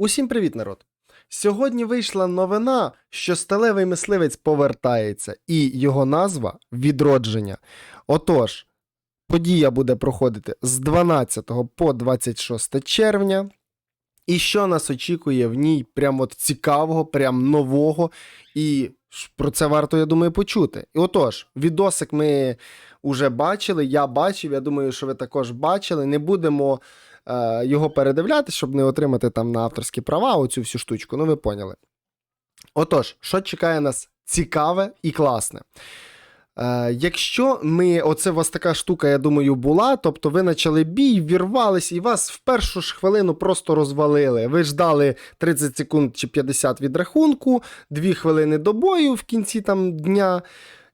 Усім привіт, народ! Сьогодні вийшла новина, що сталевий мисливець повертається, і його назва відродження. Отож, подія буде проходити з 12 по 26 червня. І що нас очікує в ній прямо от цікавого, прям нового, і про це варто, я думаю, почути. І отож, відосик ми вже бачили, я бачив, я думаю, що ви також бачили. Не будемо е, його передивляти, щоб не отримати там на авторські права оцю всю штучку. Ну, ви поняли. Отож, що чекає нас цікаве і класне. Е, якщо ми, оце у вас така штука, я думаю, була, тобто ви почали бій, вірвались і вас в першу ж хвилину просто розвалили. Ви ждали 30 секунд чи 50 від рахунку, 2 хвилини до бою в кінці там дня,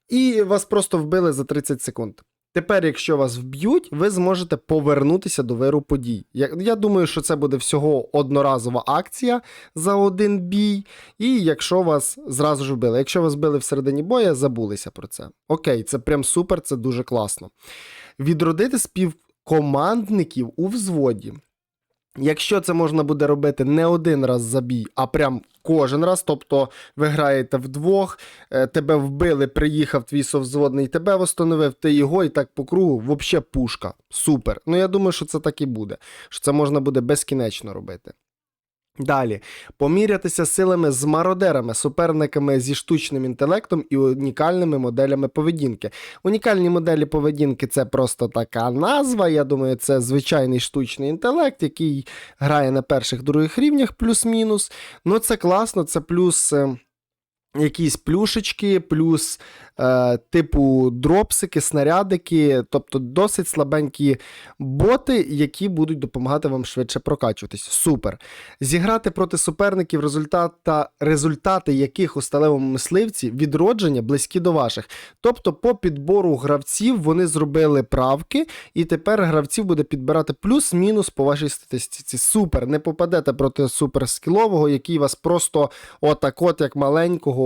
і вас просто вбили за 30 секунд. Тепер, якщо вас вб'ють, ви зможете повернутися до виру подій. Я, я думаю, що це буде всього одноразова акція за один бій. І якщо вас зразу ж вбили. Якщо вас били всередині боя, забулися про це. Окей, це прям супер, це дуже класно. Відродити співкомандників у взводі. Якщо це можна буде робити не один раз за бій, а прям кожен раз, тобто ви граєте вдвох, е, тебе вбили, приїхав твій совзводний, тебе встановив, ти його і так по кругу, взагалі пушка. Супер. Ну я думаю, що це так і буде. Що це можна буде безкінечно робити. Далі, помірятися силами з мародерами, суперниками зі штучним інтелектом і унікальними моделями поведінки. Унікальні моделі поведінки це просто така назва. Я думаю, це звичайний штучний інтелект, який грає на перших других рівнях, плюс-мінус. Ну, це класно, це плюс. Якісь плюшечки, плюс е, типу дропсики, снарядики, тобто досить слабенькі боти, які будуть допомагати вам швидше прокачуватись. Супер. Зіграти проти суперників, результата, результати яких у сталевому мисливці відродження близькі до ваших. Тобто, по підбору гравців вони зробили правки, і тепер гравців буде підбирати плюс-мінус по вашій статистиці. Супер. Не попадете проти суперскілового, який вас просто отак-от, як маленького,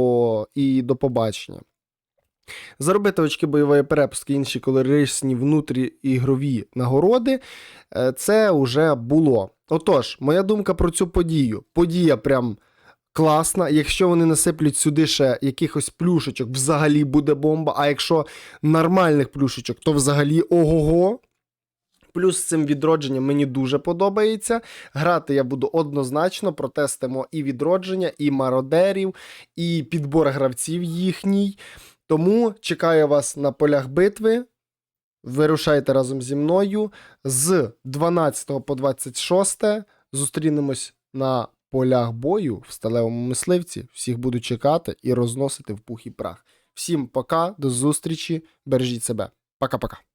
і до побачення. Заробити очки бойової перепустки, інші колорисні внутріігрові нагороди. е, Це вже було. Отож, моя думка про цю подію. Подія прям класна. Якщо вони насиплють сюди ще якихось плюшечок, взагалі буде бомба. А якщо нормальних плюшечок, то взагалі ого-го. Плюс з цим відродженням мені дуже подобається. Грати я буду однозначно, протестимо і відродження, і мародерів, і підбор гравців їхній. Тому чекаю вас на полях битви. Вирушайте разом зі мною. З 12 по 26 зустрінемось на полях бою в сталевому мисливці. Всіх буду чекати і розносити в пух і прах. Всім пока, до зустрічі, бережіть себе. Пока-пока.